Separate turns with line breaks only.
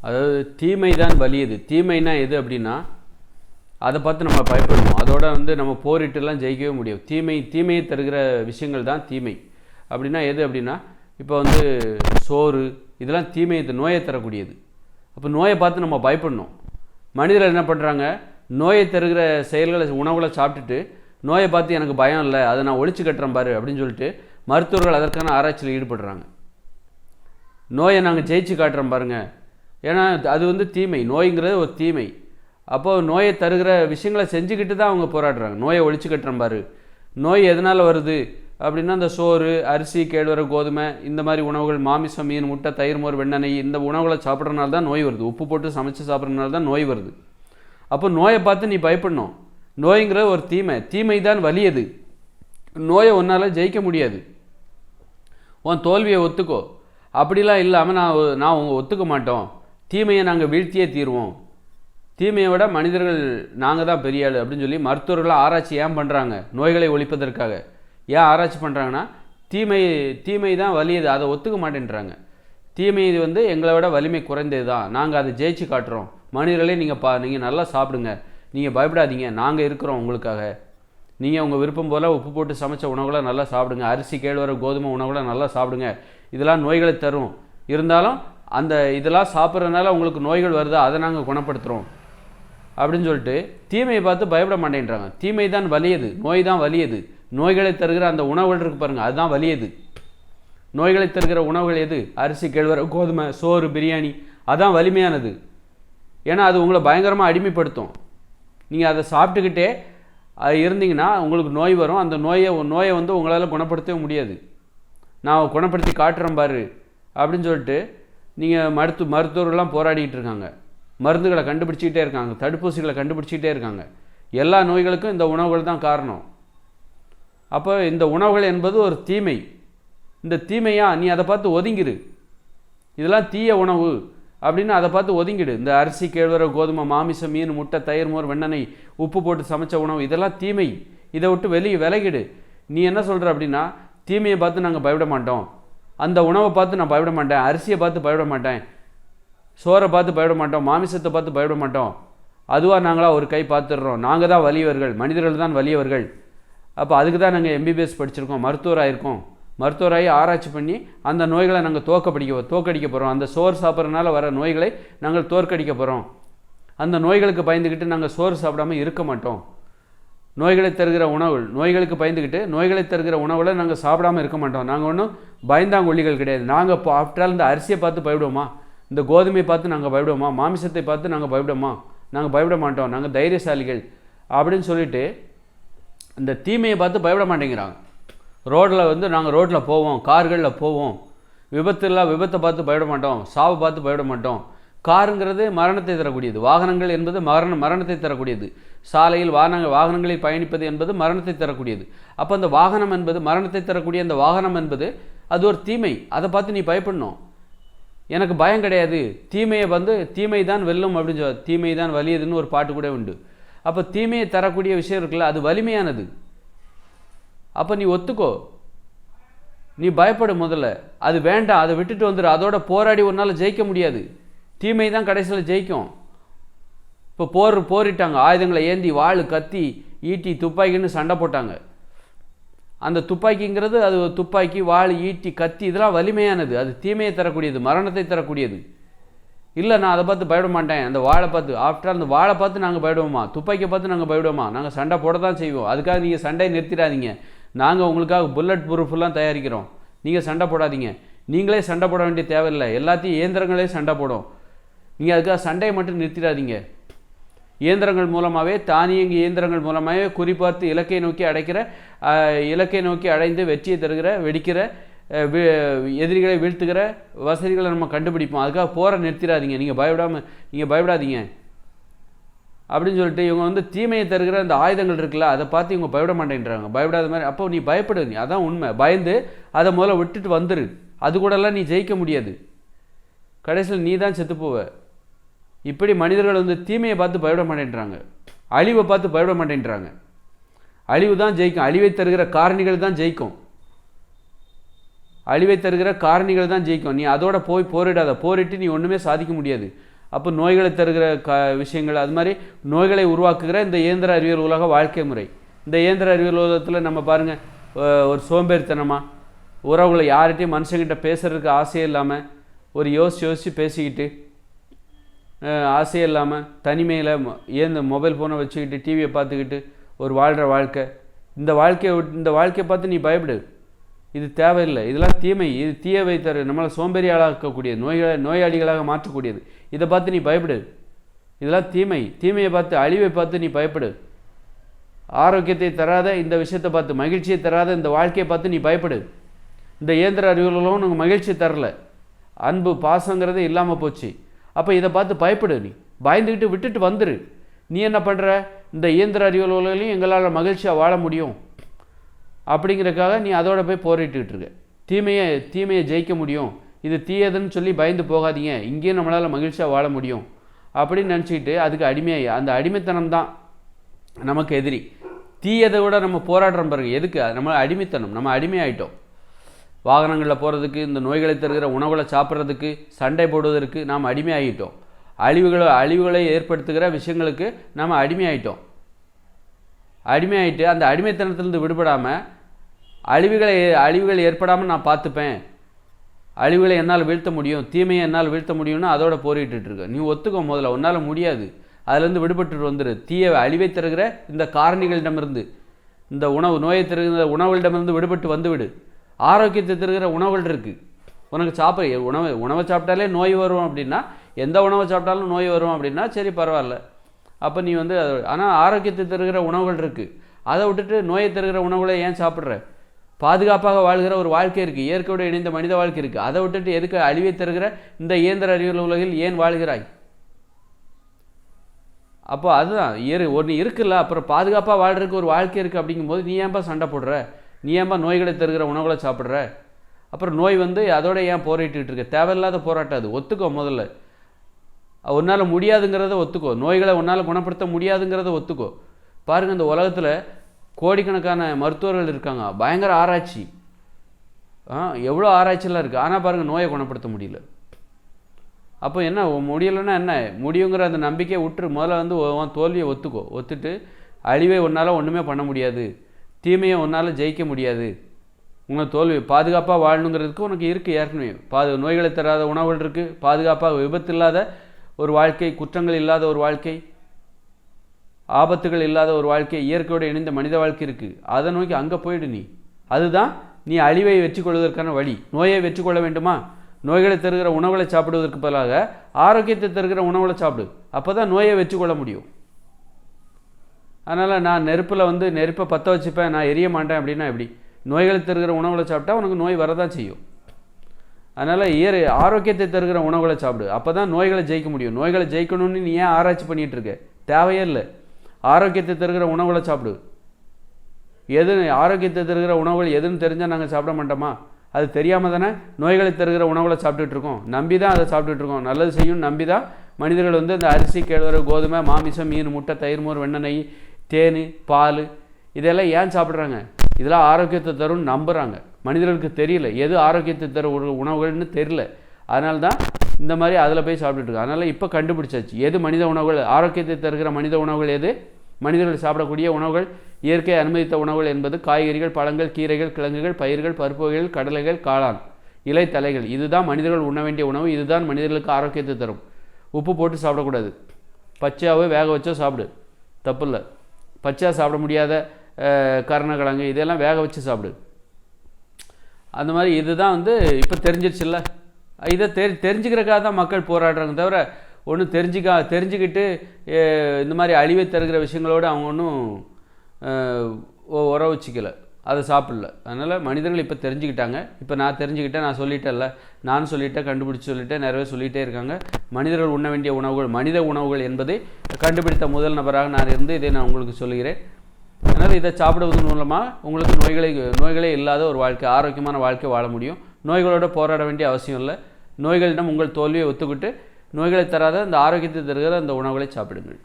அதாவது தீமை தான் வலியுது தீமைனா எது அப்படின்னா அதை பார்த்து நம்ம பயப்படணும். அதோட வந்து நம்ம போரிட்டுலாம் ஜெயிக்கவே முடியும் தீமை தீமையை தருகிற விஷயங்கள் தான் தீமை. அப்படின்னா எது அப்படின்னா இப்போ வந்து சோறு இதெல்லாம் தீமையை த- நோயை தரக்கூடியது. அப்போ நோயை பார்த்து நம்ம பயப்படணும். மனிதர்கள் என்ன பண்ணுறாங்க நோயை தருகிற செயல்களை உணவுகளை சாப்பிட்டுட்டு நோயை பார்த்து எனக்கு பயம் இல்லை அதை நான் ஒழிச்சு கட்டுறேன் பாரு அப்படின்னு சொல்லிட்டு மருத்துவர்கள் அதற்கான ஆராய்ச்சியில் ஈடுபடுறாங்க. நோயை நாங்கள் ஜெயிச்சு காட்டுறோம் பாருங்கள் ஏன்னா அது வந்து தீமை. நோய்ங்கிறது ஒரு தீமை. அப்போது நோயை தருகிற விஷயங்களை செஞ்சுக்கிட்டு தான் அவங்க போராடுறாங்க. நோயை ஒழிச்சு கட்டுறோம் பாரு. நோய் எதனால் வருது? அப்படின்னா அந்த சோறு அரிசி கேழ்வர கோதுமை இந்த மாதிரி உணவுகள் மாமிசம் மீன் முட்டை தயிர் மோர் வெண்ணெய் இந்த உணவுகளை சாப்பிட்றதுனால தான் நோய் வருது. உப்பு போட்டு சமைச்சு சாப்பிட்றதுனால தான் நோய் வருது. அப்போ நோயை பார்த்து நீ பயப்படணும். நோய்ங்கிறது ஒரு தீமை. தீமை தான் வலியது நோயை ஒன்றால் ஜெயிக்க முடியாது. உன் தோல்வியை ஒத்துக்கோ. அப்படிலாம் இல்லாமல் நான் நான் ஒத்துக்க மாட்டோம். தீமையை நாங்கள் வீழ்த்தியே தீருவோம். தீமையை விட மனிதர்கள் நாங்கள் தான் பெரிய ஆள் அப்படின்னு சொல்லி மருத்துவர்களாக ஆராய்ச்சி ஏன் பண்ணுறாங்க நோய்களை ஒழிப்பதற்காக. ஏன் ஆராய்ச்சி பண்ணுறாங்கன்னா தீமை தீமை தான் வலியது அதை ஒத்துக்க மாட்டேன்றாங்க. தீமை இது வந்து எங்களை விட வலிமை குறைந்தது தான். நாங்கள் அதை ஜெயிச்சு காட்டுறோம். மனிதர்களே நீங்கள் பா நீங்கள் நல்லா சாப்பிடுங்க. நீங்கள் பயப்படாதீங்க. நாங்கள் இருக்கிறோம் உங்களுக்காக. நீங்கள் உங்கள் விருப்பம் போல் உப்பு போட்டு சமைச்ச உணவுகளை நல்லா சாப்பிடுங்க. அரிசி கேழ்வர கோதுமை உணவுகளை நல்லா சாப்பிடுங்க. இதெல்லாம் நோய்களை தரும். இருந்தாலும் அந்த இதெல்லாம் சாப்பிட்றதுனால உங்களுக்கு நோய்கள் வருதா அதை நாங்கள் குணப்படுத்துகிறோம் அப்படின்னு சொல்லிட்டு தீமையை பார்த்து பயப்பட மாட்டேன்றாங்க. தீமை தான் வலியது நோய் தான் வலியது. நோய்களை தருகிற அந்த உணவுகள் இருக்கு பாருங்கள் அதுதான் வலியது. நோய்களை தருகிற உணவுகள் எது? அரிசி கேழ்வர கோதுமை சோறு பிரியாணி அதான் வலிமையானது. ஏன்னா அது உங்களை பயங்கரமாக அடிமைப்படுத்தும். நீங்கள் அதை சாப்பிட்டுக்கிட்டே அது இருந்தீங்கன்னா உங்களுக்கு நோய் வரும். அந்த நோயை நோயை வந்து உங்களால் குணப்படுத்தவே முடியாது. நான் குணப்படுத்தி காட்டுறேன் பாரு அப்படின்னு சொல்லிட்டு நீங்கள் மருத்து மருத்துவர்கள்லாம் போராடிக்கிட்டு இருக்காங்க மருந்துகளை கண்டுபிடிச்சிக்கிட்டே இருக்காங்க. தடுப்பூசிகளை கண்டுபிடிச்சிக்கிட்டே இருக்காங்க. எல்லா நோய்களுக்கும் இந்த உணவுகள் தான் காரணம். அப்போ இந்த உணவுகள் என்பது ஒரு தீமை. இந்த தீமையா? நீ அதை பார்த்து ஒதுங்கிடு இதெல்லாம் தீய உணவு அப்படின்னு அதை பார்த்து ஒதுங்கிடு. இந்த அரிசி கேழ்வர கோதுமை மாமிசம் மீன் முட்டை தயிர் மோர் வெண்ணெய் உப்பு போட்டு சமைச்ச உணவு இதெல்லாம் தீமை. இதை விட்டு வெளியே விலகிடு. நீ என்ன சொல்கிற அப்படின்னா தீமையை பார்த்து நாங்கள் பயப்பட மாட்டோம். அந்த உணவை பார்த்து நான் பயப்பட மாட்டேன். அரிசியை பார்த்து பயப்பட மாட்டேன். சோறை பார்த்து பயப்பட மாட்டோம். மாமிசத்தை பார்த்து பயப்பட மாட்டோம். அதுவாக நாங்களாக ஒரு கை பார்த்துடுறோம். நாங்கள் தான் வலியவர்கள். மனிதர்கள் தான் வலியவர்கள். அப்போ அதுக்கு தான் நாங்கள் எம்பிபிஎஸ் படிச்சிருக்கோம். மருத்துவராக இருக்கோம். மருத்துவராகி ஆராய்ச்சி பண்ணி அந்த நோய்களை நாங்கள் தோக்கடிக்க தோக்கடிக்க போகிறோம் அந்த சோறு சாப்பிட்றதுனால வர நோய்களை நாங்கள் தோற்கடிக்க போகிறோம் அந்த நோய்களுக்கு பயந்துக்கிட்டு நாங்கள் சோறு சாப்பிடாம இருக்க மாட்டோம். நோய்களை தருகிற உணவு நோய்களுக்கு பயந்துக்கிட்டு நோய்களை தருகிற உணவில் நாங்கள் சாப்பிடாம இருக்க மாட்டோம். நாங்கள் ஒன்றும் பயந்தாங்கொல்லிகள் கிடையாது. நாங்கள் இப்போ ஆஃப்டர் இந்த அரிசியை பார்த்து பயப்படுவோமா? இந்த கோதுமையை பார்த்து நாங்கள் பயப்படுவோமா? மாமிசத்தை பார்த்து நாங்கள் பயப்படுவோமா? நாங்கள் பயப்பட மாட்டோம். நாங்கள் தைரியசாலிகள் அப்படின்னு சொல்லிட்டு இந்த தீமையை பார்த்து பயப்பட மாட்டேங்கிறாங்க. ரோட்டில் வந்து நாங்கள் ரோட்டில் போவோம். கார்களில் போவோம். விபத்துலாம் விபத்தை பார்த்து பயப்பட மாட்டோம். சாவை பார்த்து பயப்பட மாட்டோம். காருங்கிறது மரணத்தை தரக்கூடியது. வாகனங்கள் என்பது மரண மரணத்தை தரக்கூடியது. சாலையில் வாகன வாகனங்களில் பயணிப்பது என்பது மரணத்தை தரக்கூடியது. அப்போ அந்த வாகனம் என்பது மரணத்தை தரக்கூடிய அந்த வாகனம் என்பது அது ஒரு தீமை. அதை பார்த்து நீ பயப்படணும். எனக்கு பயம் கிடையாது. தீமையை வந்து தீமை தான் வெல்லும் அப்படின்னு சொல்ல தீமை தான் வலியதுன்னு ஒரு பாட்டு கூட உண்டு. அப்போ தீமையை தரக்கூடிய விஷயம் இருக்குல்ல அது வலிமையானது. அப்போ நீ ஒத்துக்கோ. நீ பயப்படு முதல்ல. அது வேண்டாம் அதை விட்டுட்டு வந்துடு அதோட போராடி உன்னால் ஜெயிக்க முடியாது. தீமை தான் கடைசியில் ஜெயிக்கும். இப்போ போர் போரிட்டாங்க. ஆயுதங்களை ஏந்தி வாள் கத்தி ஈட்டி துப்பாக்கின்னு சண்டை போட்டாங்க. அந்த துப்பாக்கிங்கிறது அது ஒரு துப்பாக்கி வாள் ஈட்டி கத்தி இதெல்லாம் வலிமையானது. அது தீமையை தரக்கூடியது மரணத்தை தரக்கூடியது. இல்லை நான் அதை பார்த்து பயப்பட மாட்டேன். அந்த வாழை பார்த்து ஆஃப்டர் அந்த வாழை பார்த்து நாங்கள் பயப்படுவோமா? துப்பாக்கியை பார்த்து நாங்கள் பயப்படுவோமா? நாங்கள் சண்டை போட தான் செய்வோம். அதுக்காக நீங்கள் சண்டையை நிறுத்திடாதீங்க. நாங்கள் உங்களுக்காக புல்லட் ப்ரூஃப்லாம் தயாரிக்கிறோம். நீங்கள் சண்டை போடாதீங்க. நீங்களே சண்டை போட வேண்டிய தேவையில்லை. எல்லாத்தையும் இயந்திரங்களே சண்டை போடும். நீங்கள் அதுக்காக சண்டையை மட்டும் நிறுத்திடாதீங்க. இயந்திரங்கள் மூலமாகவே தானியங்கி இயந்திரங்கள் மூலமாகவே குறிப்பார்த்து இலக்கை நோக்கி அடைக்கிற இலக்கை நோக்கி அடைந்து வெற்றியை தருகிற வெடிக்கிற எதிரிகளை வீழ்த்துகிற வசதிகளை நம்ம கண்டுபிடிப்போம். அதுக்காக போரை நிறுத்திடாதீங்க. நீங்கள் பயப்படாமல் நீங்கள் பயப்படாதீங்க. அப்படின்னு சொல்லிட்டு இவங்க வந்து தீமையை தருகிற அந்த ஆயுதங்கள் இருக்குல்ல அதை பார்த்து இவங்க பயப்பட மாட்டேன்றாங்க. பயப்படாத மாதிரி அப்போ நீ பயப்படு நீ அதான் உண்மை. பயந்து அதை முதல்ல விட்டுட்டு வந்துரு. அது கூடலாம் நீ ஜெயிக்க முடியாது. கடைசியில் நீ தான் செத்து போவ. இப்படி மனிதர்கள் வந்து தீமையை பார்த்து பயப்பட மாட்டேன்றாங்க. அழிவை பார்த்து பயப்பட மாட்டேன்றாங்க. அழிவு தான் ஜெயிக்கும். அழிவை தருகிற காரணிகள் தான் ஜெயிக்கும். அழிவை தருகிற காரணிகள் தான் ஜெயிக்கும். நீ அதோட போய் போரிடாத. போரிட்டு நீ ஒன்றுமே சாதிக்க முடியாது. அப்போ நோய்களை தருகிற க விஷயங்கள் அது மாதிரி நோய்களை உருவாக்குகிற இந்த இயந்திர அறிவியல் உலக வாழ்க்கை முறை. இந்த இயந்திர அறிவியல் உலகத்தில் நம்ம பாருங்கள் ஒரு சோம்பேறித்தனமாக உறவுகளை யார்கிட்டையும் மனுஷங்கிட்ட பேசுகிறதுக்கு ஆசையே இல்லாமல் ஒரு யோசிச்சு யோசித்து பேசிக்கிட்டு ஆசையே இல்லாமல் தனிமையில் ஏந்த மொபைல் ஃபோனை வச்சுக்கிட்டு டிவியை பார்த்துக்கிட்டு ஒரு வாழ்கிற வாழ்க்கை? இந்த வாழ்க்கையை விட் இந்த வாழ்க்கையை பார்த்து நீ பயப்படு. இது தேவையில்லை. இதெல்லாம் தீமை. இது தீயவை தர நம்மளை சோம்பேறி ஆளாக்கக்கூடியது நோய்களை நோயாளிகளாக மாற்றக்கூடியது. இதை பார்த்து நீ பயப்படு. இதெல்லாம் தீமை. தீமையை பார்த்து அழிவை பார்த்து நீ பயப்படு. ஆரோக்கியத்தை தராத இந்த விஷயத்தை பார்த்து மகிழ்ச்சியை தராத இந்த வாழ்க்கையை பார்த்து நீ பயப்படு. இந்த இயந்திர அறிவுகளும் உனக்கு மகிழ்ச்சி தரல. அன்பு பாசங்கிறதே இல்லாமல் போச்சு. அப்போ இதை பார்த்து பயப்படு நீ. பயந்துக்கிட்டு விட்டுட்டு வந்துரு. நீ என்ன பண்ணுற இந்த இயந்திர அறிவியல் உலகிலையும் எங்களால் மகிழ்ச்சியாக வாழ முடியும். அப்படிங்கிறக்காக நீ அதோட போய் போரிட்டுக்கிட்டு இருக்க. தீமையை தீமையை ஜெயிக்க முடியும். இது தீயதுன்னு சொல்லி பயந்து போகாதீங்க. இங்கேயும் நம்மளால் மகிழ்ச்சியாக வாழ முடியும். அப்படின்னு நினச்சிக்கிட்டு அதுக்கு அடிமையாக அந்த அடிமைத்தனம் தான் நமக்கு எதிரி. தீயதை விட நம்ம போராடுறோம் பாருங்க. எதுக்கு? நம்ம அடிமைத்தனம். நம்ம அடிமையாயிட்டோம். வாகனங்களில் போகிறதுக்கு இந்த நோய்களை தருகிற உணவுகளை சாப்பிட்றதுக்கு சண்டை போடுவதற்கு நாம் அடிமையாகிட்டோம். அழிவுகளை அழிவுகளை ஏற்படுத்துகிற விஷயங்களுக்கு நாம் அடிமையாயிட்டோம். அடிமையாயிட்டு அந்த அடிமைத்தனத்திலிருந்து விடுபடாமல் அழிவுகளை அழிவுகள் ஏற்படாமல் நான் பார்த்துப்பேன். அழிவுகளை என்னால் வீழ்த்த முடியும் தீமையை என்னால் வீழ்த்த முடியும்னு அதோட போரிட்டு இருக்க நீ ஒத்துக்கோ முதல்ல உன்னால் முடியாது. அதுலேருந்து விடுபட்டு வந்துரு. தீய அழிவை தருகிற இந்த காரணிகளிடமிருந்து இந்த உணவு நோயை தருகிற உணவுகளிடமிருந்து விடுபட்டு வந்துவிடு. ஆரோக்கியத்தை தருகிற உணவுகள் இருக்குது உனக்கு சாப்பிட உணவு உணவை சாப்பிட்டாலே நோய் வரும் அப்படின்னா எந்த உணவை சாப்பிட்டாலும் நோய் வரும் அப்படின்னா சரி பரவாயில்ல. அப்போ நீ வந்து ஆனால் ஆரோக்கியத்தை தருகிற உணவுகள் இருக்குது அதை விட்டுட்டு நோயை தருகிற உணவுகளை ஏன் சாப்பிட்ற? பாதுகாப்பாக வாழ்கிற ஒரு வாழ்க்கை இருக்குது இயற்கையோடு இணைந்த மனித வாழ்க்கை இருக்குது அதை விட்டுட்டு எதுக்கு அழிவை தருகிற இந்த இயந்திர அறிவியல் உலகில் ஏன் வாழ்கிறாய்? அப்போ அதுதான் இரு ஒன்று இருக்குல்ல அப்புறம் பாதுகாப்பாக வாழ்கிறதுக்கு ஒரு வாழ்க்கை இருக்குது அப்படிங்கும்போது நீ ஏன்பா சண்டை போடுற? நீ ஏன்பா நோய்களை தருகிற உணவுகளை சாப்பிட்ற? அப்புறம் நோய் வந்து அதோட ஏன் போராட்டிகிட்டு இருக்க? தேவையில்லாத போராட்டம் அது. ஒத்துக்கோ முதல்ல. உன்னால் முடியாதுங்கிறத ஒத்துக்கோ. நோய்களை உன்னால் குணப்படுத்த முடியாதுங்கிறத ஒத்துக்கோ. பாருங்கள் இந்த உலகத்தில் கோடிக்கணக்கான மருத்துவர்கள் இருக்காங்க. பயங்கர ஆராய்ச்சி. ஆ எவ்வளோ ஆராய்ச்சியெல்லாம் இருக்குது ஆனால் பாருங்கள் நோயை குணப்படுத்த முடியல. அப்போ என்ன முடியலைன்னா என்ன? முடியுங்கிற அந்த நம்பிக்கையை விட்டுரு முதல்ல வந்து தோல்வியை ஒத்துக்கோ. ஒத்துட்டு அழிவை உன்னால் ஒன்றுமே பண்ண முடியாது. தீமையை உன்னால் ஜெயிக்க முடியாது. உன்னை தோல்வி பாதுகாப்பாக வாழணுங்கிறதுக்கு உனக்கு இருக்குது ஏற்கனவே. பாது நோய்களை தராத உணவுகள் இருக்குது பாதுகாப்பாக விபத்து இல்லாத ஒரு வாழ்க்கை குற்றங்கள் இல்லாத ஒரு வாழ்க்கை ஆபத்துகள் இல்லாத ஒரு வாழ்க்கை இயற்கையோடு இணைந்த மனித வாழ்க்கை இருக்குது அதை நோக்கி அங்கே போயிடு நீ. அதுதான் நீ அழிவை வெற்றி கொள்வதற்கான வழி. நோயை வெற்றி கொள்ள வேண்டுமா? நோய்களை தருகிற உணவுகளை சாப்பிடுவதற்கு பதிலாக ஆரோக்கியத்தை தருகிற உணவுகளை சாப்பிடு. அப்போ தான் நோயை வெற்றி கொள்ள முடியும். அதனால் நான் நெருப்பில் வந்து நெருப்பை பற்ற வச்சுப்பேன் நான் எரிய மாட்டேன் அப்படின்னா எப்படி? நோய்களை தருகிற உணவுகளை சாப்பிட்டா உனக்கு நோய் வரதான் செய்யும். அதனால் இயற் ஆரோக்கியத்தை தருகிற உணவுகளை சாப்பிடு. அப்போ தான் நோய்களை ஜெயிக்க முடியும். நோய்களை ஜெயிக்கணும்னு நீ ஏன் ஆராய்ச்சி பண்ணிகிட்டு இருக்க? தேவையே இல்லை. ஆரோக்கியத்தை தருகிற உணவுகளை சாப்பிடு. எது ஆரோக்கியத்தை தருகிற உணவுகள் எதுன்னு தெரிஞ்சால் நாங்கள் சாப்பிட மாட்டோமா? அது தெரியாமல் தானே நோய்களை தருகிற உணவுகளை சாப்பிட்டுட்டு இருக்கோம். நம்பி தான் அதை சாப்பிட்டுட்டு இருக்கோம். நல்லது செய்யும் நம்பி தான் மனிதர்கள் வந்து இந்த அரிசி கேழ்வரகு கோதுமை மாமிசம் மீன் முட்டை தயிர் மோர் வெண்ணெய் தேன் பால் இதெல்லாம் ஏன் சாப்பிட்றாங்க? இதெல்லாம் ஆரோக்கியத்தை தரும்னு நம்புகிறாங்க மனிதர்களுக்கு தெரியல. எது ஆரோக்கியத்தை தரும் ஒரு உணவுகள்னு தெரியல. அதனால தான் இந்த மாதிரி அதில் போய் சாப்பிட்டுட்டு அதனால் இப்போ கண்டுபிடிச்சாச்சு. எது மனித உணவுகள் ஆரோக்கியத்தை தருகிற மனித உணவுகள் எது? மனிதர்கள் சாப்பிடக்கூடிய உணவுகள் இயற்கை அனுமதித்த உணவுகள் என்பது காய்கறிகள் பழங்கள் கீரைகள் கிழங்குகள் பயிர்கள் பருப்பு வகைகள் கடலைகள் காளான் இலை தலைகள். இதுதான் மனிதர்கள் உண்ண வேண்டிய உணவு. இதுதான் மனிதர்களுக்கு ஆரோக்கியத்தை தரும். உப்பு போட்டு சாப்பிடக்கூடாது. பச்சையாகவே வேக வச்சோ சாப்பிடு. தப்பு இல்லை பச்சையாக சாப்பிட முடியாத அஹ், கருணக்கிழங்கு இதெல்லாம் வேக வச்சு சாப்பிடு. அந்த மாதிரி இதுதான் வந்து இப்போ தெரிஞ்சிருச்சுல்ல. இதை தெரி தெரிஞ்சுக்கிறக்காக தான் மக்கள் போராடுறாங்க தவிர ஒன்றும் தெரிஞ்சுக்கா தெரிஞ்சுக்கிட்டு இந்த மாதிரி அழிவை தருகிற விஷயங்களோடு அவங்க ஒன்றும் உறவு வச்சுக்கல. அதை சாப்பிடல. அதனால் மனிதர்கள் இப்போ தெரிஞ்சுக்கிட்டாங்க. இப்போ நான் தெரிஞ்சுக்கிட்டேன் நான் சொல்லிட்டேன்ல. நான் சொல்லிட்டேன் கண்டுபிடிச்சு சொல்லிட்டேன் நிறைய சொல்லிகிட்டே இருக்காங்க. மனிதர்கள் உண்ண வேண்டிய உணவுகள் மனித உணவுகள் என்பதை கண்டுபிடித்த முதல் நபராக நான் இருந்து இதை நான் உங்களுக்கு சொல்கிறேன் அதனால் இதை சாப்பிடுவதன் மூலமாக உங்களுக்கு நோய்களை நோய்களே இல்லாத ஒரு வாழ்க்கை ஆரோக்கியமான வாழ்க்கை வாழ முடியும். நோய்களோட போராட வேண்டிய அவசியம் இல்லை. நோய்களிடம் உங்கள் தோல்வியை ஒத்துக்கிட்டு நோய்களை தராத அந்த ஆரோக்கியத்தை தருகிற அந்த உணவுகளை சாப்பிடுங்கள்.